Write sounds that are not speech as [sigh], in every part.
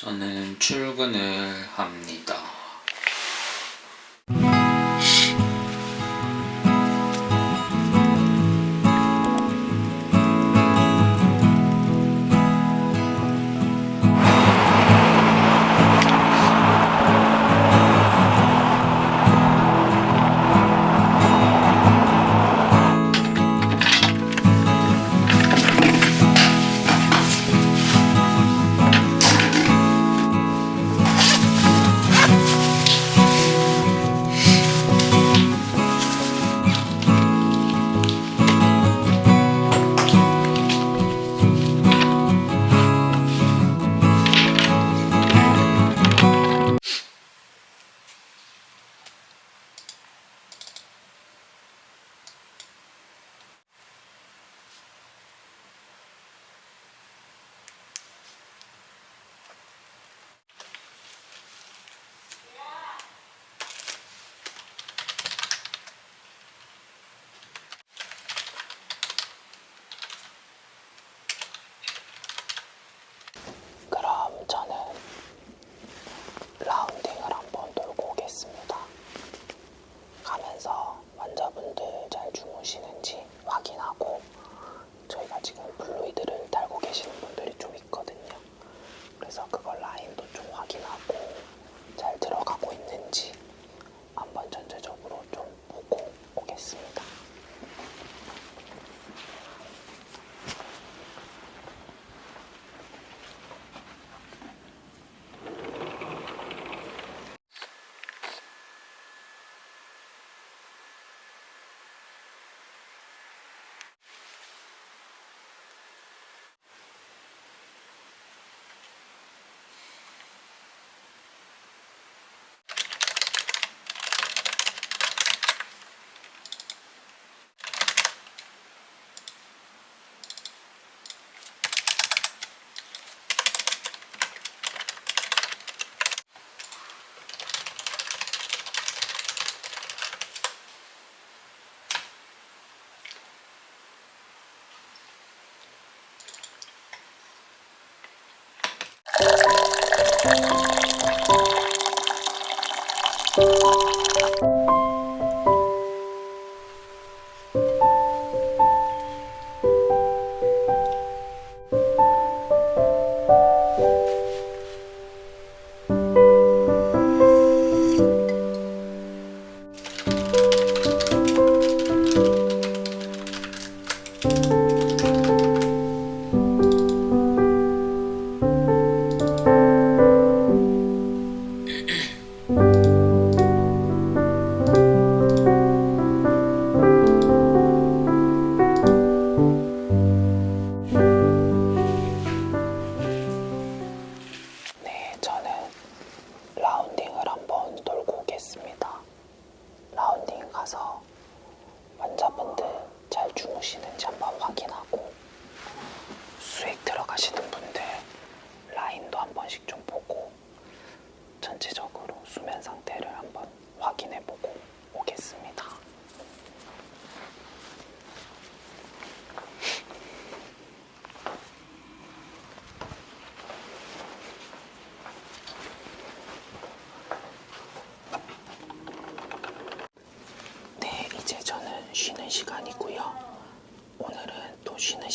저는 출근을 합니다.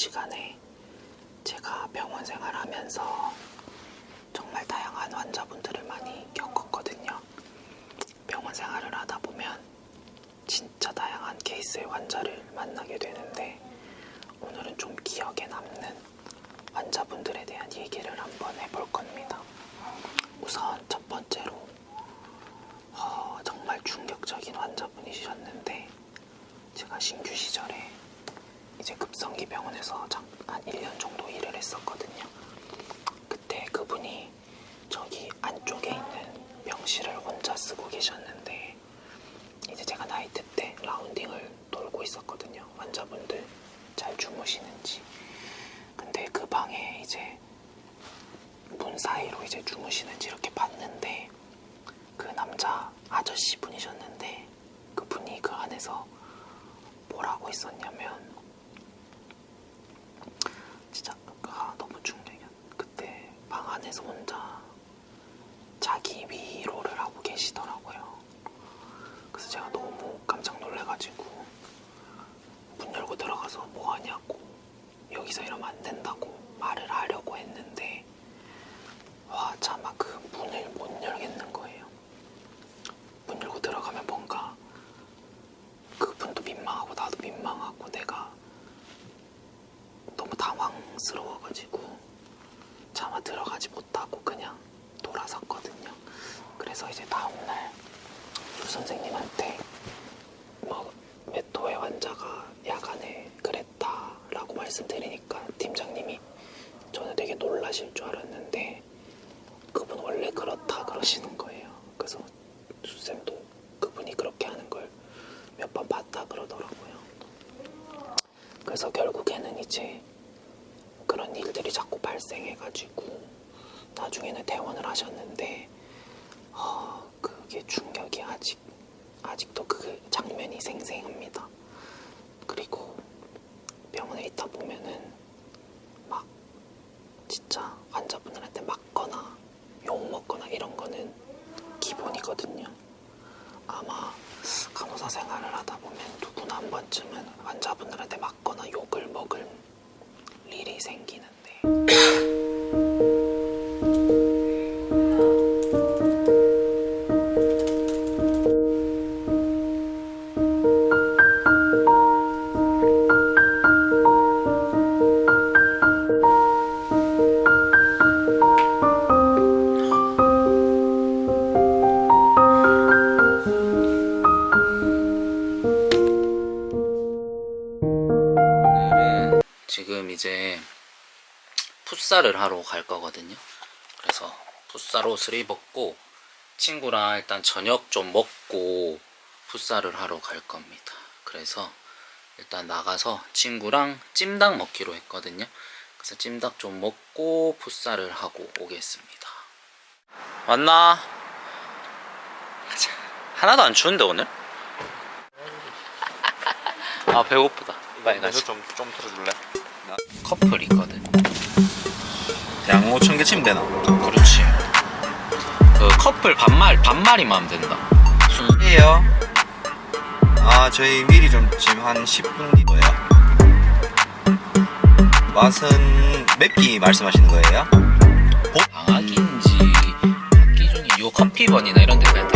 시간에 그래서 이제 다음날 수 선생님한테 뭐 메토의 환자가 야간에 그랬다라고 말씀드리니까 팀장님이 저는 되게 놀라실 줄 알았는데 그분 원래 그렇다 그러시는 거예요. 그래서 수쌤도 그분이 그렇게 하는 걸 몇 번 봤다 그러더라고요. 그래서 결국에는 이제 그런 일들이 자꾸 발생해가지고 나중에는 퇴원을 하셨는데 어, 그게 충격이 아직 아직도 그 장면이 생생합니다. 그리고 병원에 있다 보면은 막 진짜 환자분들한테 맞거나 욕 먹거나 이런 거는 기본이거든요. 아마 간호사 생활을 하다 보면 누구나 한 번쯤은 환자분들한테 맞거나 욕을 먹을 일이 생기는 이제 풋살을 하러 갈 거거든요. 그래서 풋살 옷을 입었고 친구랑 일단 저녁 좀 먹고 풋살을 하러 갈 겁니다. 그래서 일단 나가서 친구랑 찜닭 먹기로 했거든요. 그래서 찜닭 좀 먹고 풋살을 하고 오겠습니다. 왔나? 하나도 안 추운데 오늘? [laughs] 아 배고프다. 빨리 가자. 좀, 좀 틀어줄래? 커플이거든. 양호 청계치면 되나? 그렇지. 그 커플 반말 반말이면 하면 된다. 순 예요. 아 저희 미리 좀 지금 한 10분 뒤고요. 맛은 맵기 말씀하시는 거예요? 방학인지 학기 중에 요 커피번이나 이런 데 그냥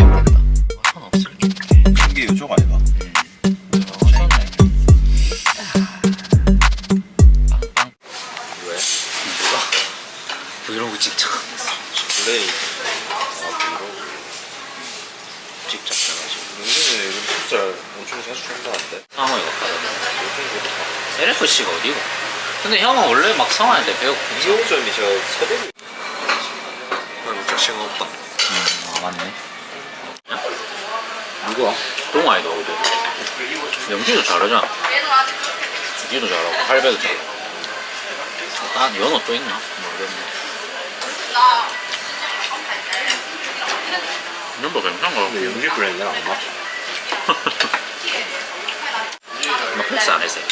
찍자 해가지고. 요즘에 요즘 풋살 엄청 자주 한다는데. 상호이가 받아. 요즘 그렇다. LFC가 어디고? 근데 형은 원래 막 성화할 때 배고프지. 2호점이 제가 서대문. 나 무척 시간 없다. 음, 아 맞네. 누가? 동아이도 어디? 영기도 잘하잖아. 주기도 잘하고 할배도 잘하고. 난 연어 또 있나? 모르겠네. 연도 괜찮은 거 근데 영지 브랜드는 안 맞죠? 나 패스 안 했어요.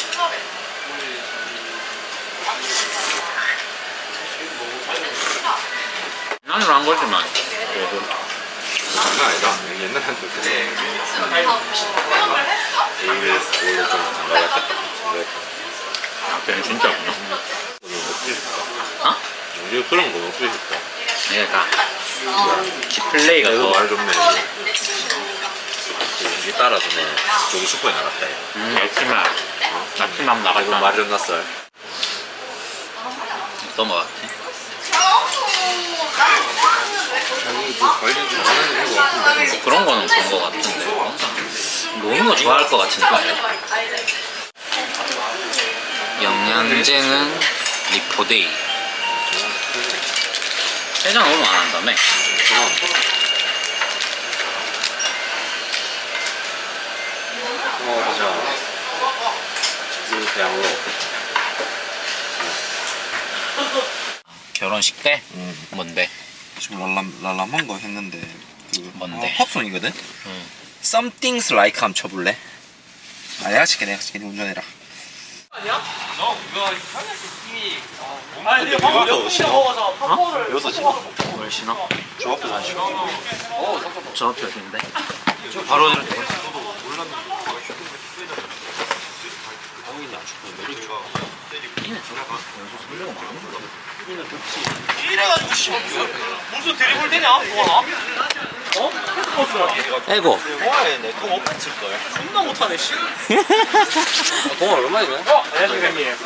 나는 안 걸지만 그래도 장난 아니다. 옛날엔 그렇게 했어. 내일 원래 좀 나갔다. 왜? 걔는 진짜 없나? 어? 영지 그런 거 어떻게 했다? 키플레이가 내가 더말 좋네. 여기 따라서 내 저기 슈퍼에 나갔다. 얘. 음, 아침에 아침에 한번 이거 나갔다 말이 좀 났어. 어떤 거 같아? 자기 뭐 관리 좀 하는 거 같은데. 뭐 그런 거는 그런 거 같은데 노는 거 좋아할 것 같은데 영양제는 리포데이 세장 너무 안 한다며 어, 맞아. 이거 그냥으로. 결혼식 때? 음. 뭔데? 좀 랄람 랄람한 거 했는데 그 뭔데? 어, 팝송이거든. 응. Something's Like 한번 쳐볼래? 아 내가 칠게 내가 니 운전해라. 아니 근데 방금 여기서 먹어서 팝콘을 여기서 신어? 뭘 신어? 저 앞에서 안 신어. 저 앞에서인데? 바로 이렇게. 이래가지고 씨 무슨 드리블 되냐 동원아? 어? 에고 동아에 내거 못 뺏을 걸. 존나 못하네 씨 동아 얼마이네? 어? 안녕하세요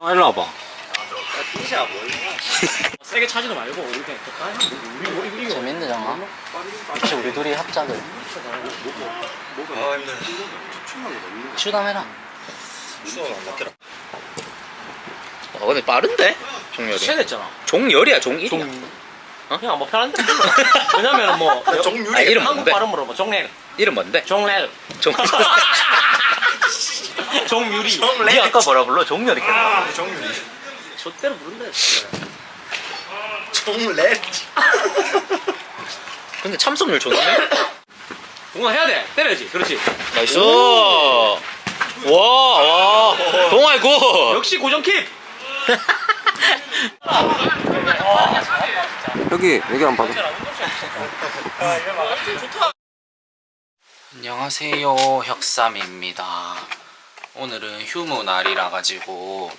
아 일로 와봐 띵샤 뭘? 세게 차지도 말고 우리 그냥 우리 우리 우리 우리 재밌는 영화? 혹시 우리 둘이 합작을 아 힘들어. 추담해라 수업 안 맞더라. 아 근데 빠른데? 종열이. 됐잖아. 종열이야 종일이야. 그냥 뭐 편한데 [laughs] 왜냐면 뭐 정유리. 아, 이름 한국 뭔데? 발음으로 뭐 종래 이름 뭔데? 종래 종 종유리 니 [laughs] 아까 뭐라 불러? 종열이 아 정유리. 저대로 부른다 진짜. 정렛. 근데 참석률 좋네? 동원 해야 돼. 때려야지. 그렇지. 나이스. 와와. 동아이 굿. 역시 고정 킵 [laughs] 여기 여기 한번 봐도. 안녕하세요 혁삼입니다. 오늘은 휴무 날이라 가지고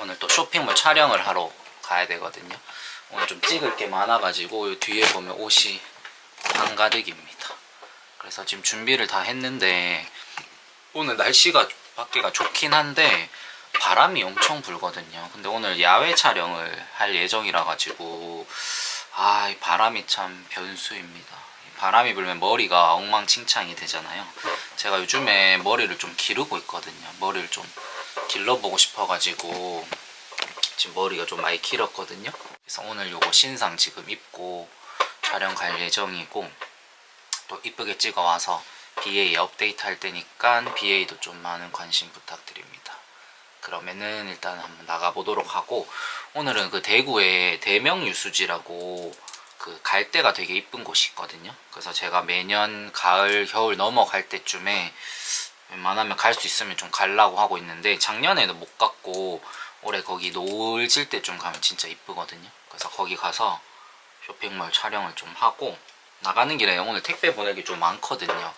오늘 또 쇼핑몰 촬영을 하러 가야 되거든요. 오늘 좀 찍을 게 많아 가지고 요 뒤에 보면 옷이 한가득입니다. 그래서 지금 준비를 다 했는데 오늘 날씨가 밖에가 좋긴 한데 바람이 엄청 불거든요. 근데 오늘 야외 촬영을 할 예정이라 가지고 아 이 바람이 참 변수입니다. 이 바람이 불면 머리가 엉망진창이 되잖아요. 제가 요즘에 머리를 좀 기르고 있거든요. 머리를 좀 길러보고 싶어가지고 지금 머리가 좀 많이 길었거든요. 그래서 오늘 요거 신상 지금 입고 촬영 갈 예정이고 또 이쁘게 찍어와서 BA 업데이트 할 때니까 BA도 좀 많은 관심 부탁드립니다 그러면은 일단 한번 나가보도록 하고 오늘은 그 대구에 대명유수지라고 그 갈대가 되게 이쁜 곳이 있거든요. 그래서 제가 매년 가을, 겨울 넘어갈 때쯤에 웬만하면 갈 수 있으면 좀 가려고 하고 있는데 작년에는 못 갔고 올해 거기 노을 질 때쯤 가면 진짜 이쁘거든요. 그래서 거기 가서 쇼핑몰 촬영을 좀 하고 나가는 길에 오늘 택배 게좀 많거든요.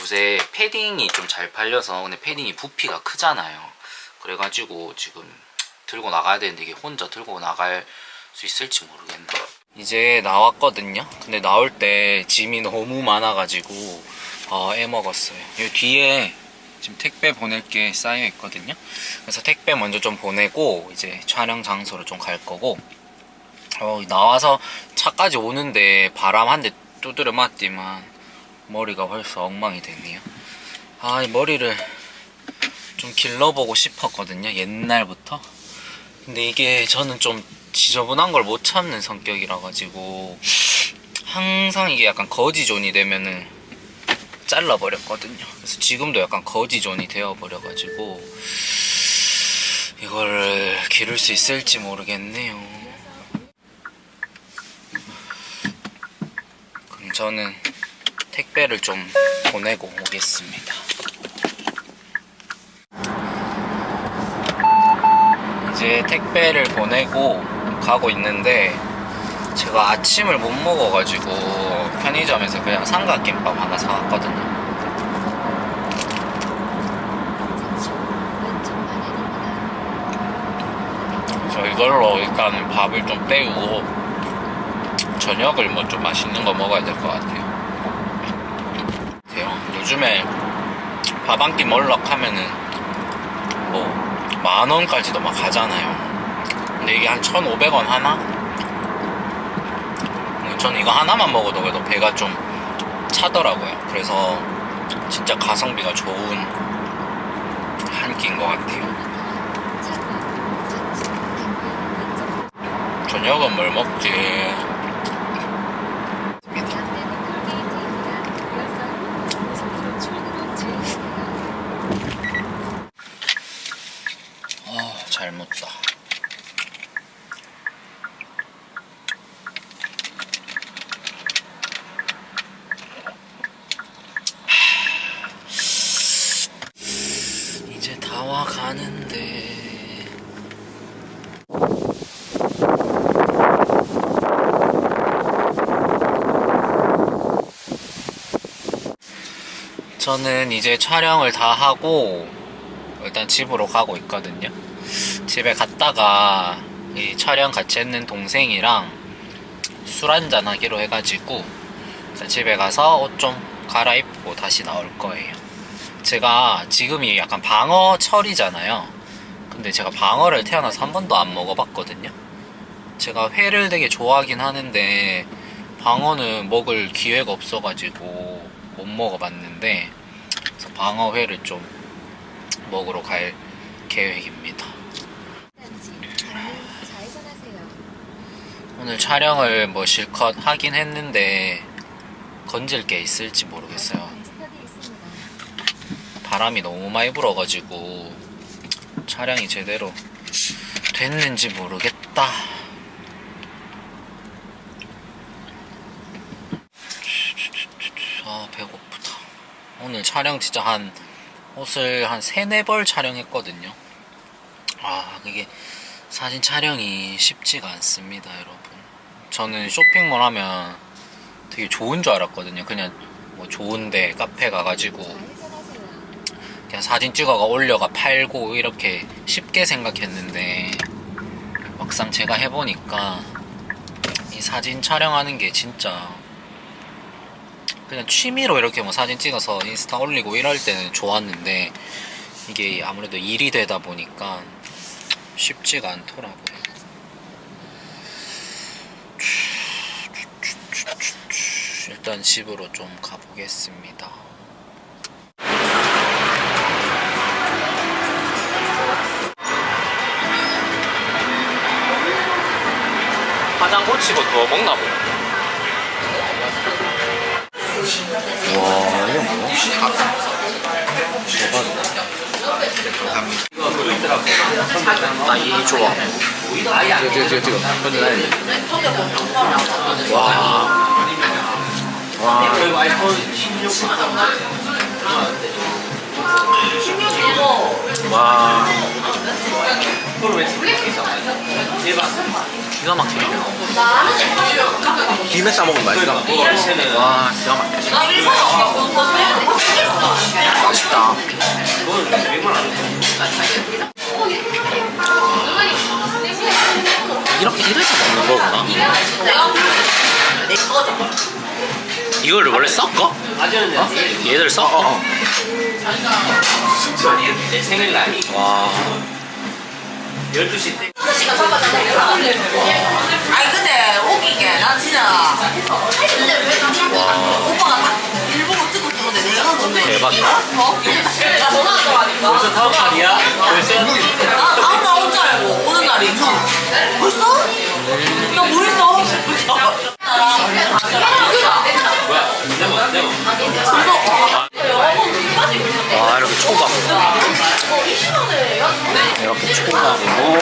요새 패딩이 좀 잘 팔려서 근데 패딩이 부피가 크잖아요. 그래가지고 지금 들고 나가야 되는데 이게 혼자 들고 나갈 수 있을지 모르겠네. 이제 나왔거든요. 근데 나올 때 짐이 너무 많아가지고 어, 애 먹었어요. 이 뒤에 지금 택배 보낼 게 쌓여 있거든요. 그래서 택배 먼저 좀 보내고 이제 촬영 장소로 좀 갈 거고 어, 나와서 차까지 오는데 바람 한 대 두드려 맞지만 머리가 벌써 엉망이 됐네요. 아, 이 머리를 좀 길러보고 싶었거든요. 옛날부터. 근데 이게 저는 좀 지저분한 걸 못 참는 성격이라 가지고 항상 이게 약간 거지존이 되면은 잘라버렸거든요. 그래서 지금도 약간 거지존이 되어버려가지고 이거를 기를 수 있을지 모르겠네요. 그럼 저는 택배를 좀 보내고 오겠습니다. 이제 택배를 보내고 가고 있는데 제가 아침을 못 먹어가지고 편의점에서 그냥 삼각김밥 하나 사왔거든요. 그래서 이걸로 일단 밥을 좀 때우고 저녁을 뭐 좀 맛있는 거 먹어야 될 것 같아요. 요즘에 밥 한끼뭐 만 원까지도 막 가잖아요. 근데 이게 한 1,500원 하나? 음, 저는 이거 하나만 먹어도 그래도 배가 좀 차더라고요. 그래서 진짜 가성비가 좋은 한 끼인 것 같아요. 저녁은 뭘 먹지? 아, 잘 먹다. 저는 이제 촬영을 다 하고 일단 집으로 가고 있거든요. 집에 갔다가 이 촬영 같이 했는 동생이랑 술 한잔 하기로 해가지고 집에 가서 옷 좀 갈아입고 다시 나올 거예요. 제가 지금이 약간 방어철이잖아요. 근데 제가 방어를 태어나서 한 번도 안 먹어봤거든요. 제가 회를 되게 좋아하긴 하는데 방어는 먹을 기회가 없어가지고 못 먹어봤는데 방어회를 좀 먹으러 갈 계획입니다. 오늘 촬영을 뭐 실컷 하긴 했는데 건질 게 있을지 모르겠어요. 바람이 너무 많이 불어가지고 촬영이 제대로 됐는지 모르겠다. 아 배고프다. 오늘 촬영 진짜 한 옷을 한 세네 벌 촬영했거든요. 아 그게 사진 촬영이 쉽지가 않습니다, 여러분. 저는 쇼핑몰 하면 되게 좋은 줄 알았거든요. 그냥 뭐 좋은데 카페 가가지고. 그냥 사진 찍어가 올려가 팔고 이렇게 쉽게 생각했는데 막상 제가 해보니까 이 사진 촬영하는 게 진짜 그냥 취미로 이렇게 뭐 사진 찍어서 인스타 올리고 이럴 때는 좋았는데 이게 아무래도 일이 되다 보니까 쉽지가 않더라고요. 일단 집으로 좀 가보겠습니다. 화장 고치고 더 먹나 보다. 나이 좋아. 지금, 지금, 지금. 현재 나이. 와. 와. 와. 기가 막히네. 김에 싸먹으면 맛있다 와, 기가 막히네. 맛있다. 이렇게 이래서 먹는 거구나. 이거를 원래 섞어? 어? 얘들 섞어? 와. 아니 근데 웃긴 게난 진짜 오빠가 딱 일부러 찍고 찍었는데 내가 너네 대박이다. 알았어? 나 전화 들어가니까 벌써 다음 날이야? 와, 이렇게 초밥. 이렇게 초밥이고.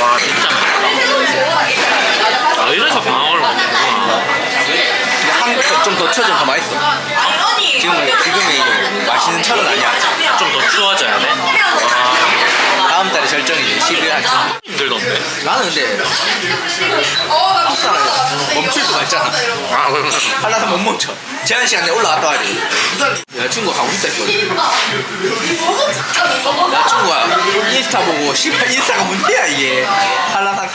와, 진짜 맛있다. 아, 이래서 방어를 먹는구나. 한좀더 쳐주면 더 맛있어 아니 언니 지금 지금이 맛있는 철은 아니야 좀 더 추워져야 돼. 다음 달에 절정이지 12월 한 중. 힘들던데. 나는 근데 풋살을 멈출 수가 있잖아 아, 그러면. 하려면 못 멈춰 제한 시간에 올라갔다 와야 돼 여자친구 가고 싶다 했거든 여자친구가 인스타 보고 씨발 인스타가 문제야 이게 하려면